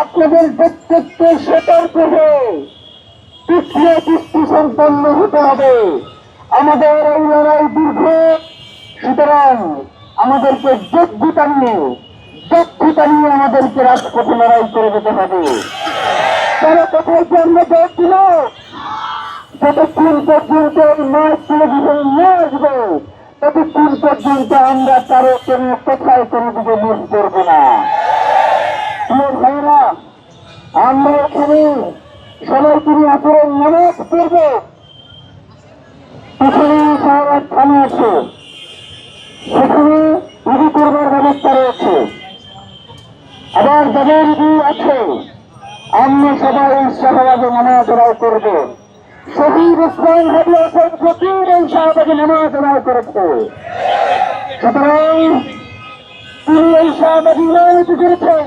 আপনাদের প্রত্যেককে সতর্ক হয়ে পিছিয়ে দৃষ্টি সম্পন্ন হতে হবে। আমাদের এই লড়াই দীর্ঘ। সুতরাং আমাদেরকে যোগ্যতা নিয়ে, দক্ষতা নিয়ে আমাদেরকে রাজপথে লড়াই করে যেতে হবে। তারা কোথায় কি আমরা দেখছিল যতক্ষণ পর্যন্ত মাছ টেলিভিশন নিয়ে আসবে, ততক্ষণ পর্যন্ত আমরা কারও কোনো কোথায় কোনো দিকে মিস করব না। আমরা এখানে তিনি আসলে নামাজ পড়ব পিছনে সারা থানা আছে। সেখানে ইদি করবার ব্যবস্থা রয়েছে। আবার যাদের আছে, আমরা সবাই এই শাহবাগে নামাজ আদায় করব। শহীদ ইসলাম হাবি হাসান ফকির এই শাহবাগে নামাজ আদায় করেছে সুতরাং তিনি এই শাহবাগে করেছেন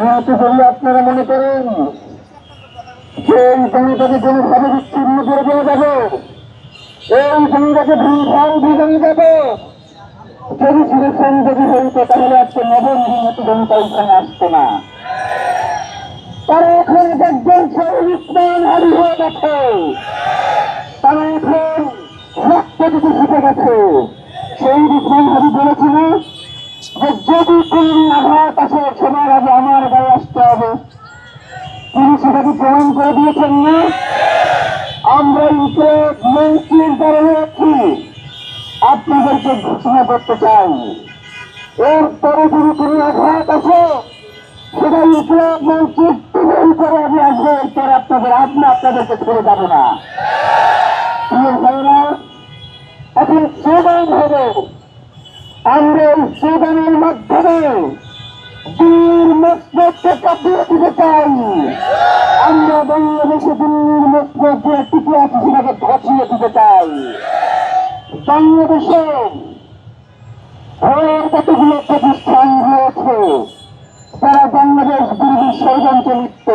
যদি আপনারা মনে করেন যে এই জনতাকে কোনোভাবে বিচ্ছিন্ন করে দেওয়া যাবে? এই জনতাকে ভূমিভাগ ভিজানো যাবে? যদি সিলেকশন যদি হইতো, তাহলে আজকে নবনির্মিত জনতা ওইখানে আসতো না। তারা এখন একজন ইসলাম হারি হয়ে গেছে। তারা এখন শিখে গেছে। আঘাত আসে সবার আগে আমার গায়ে আসতে হবে। তিনি সেটাকে প্রমাণ করে দিয়েছেন না। আমরা ইউকে মন্ত্রীর দ্বারা হয়েছি আপনাদেরকে ঘোষণা করতে চাই? এরপরে যদি কোনো আঘাত আছে সেটা ইসলাম তুলে করে আমি আসব এরপর আপনাদের আপনি আপনাদেরকে ছেড়ে যাব না। এখন স্লোগান হবে। আমরা এই স্লোগানের মাধ্যমে দিল্লির মসজিদকে কাটিয়ে দিতে চাই। আমরা বাংলাদেশে দিল্লির মসজিদ যে টিকে আছে সেটাকে ধসিয়ে দিতে চাই। বাংলাদেশে ভয়ের কতগুলো প্রতিষ্ঠান রয়েছে, তারা বাংলাদেশ বিরোধী ষড়যন্ত্র লিপ্ত।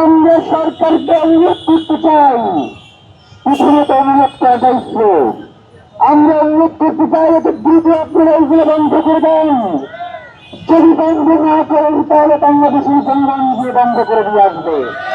আমরা সরকারকে অনুরোধ করতে চাই প্রথমত অনুরোধ করা দায়িত্ব আমরা অনুরোধ করতে চাই এতে দ্রুত আপনারা এইগুলো বন্ধ করে দেন। যদি বন্ধ না করেন তাহলে বাংলাদেশের জনগণ দিয়ে বন্ধ করে দিয়ে আসবে।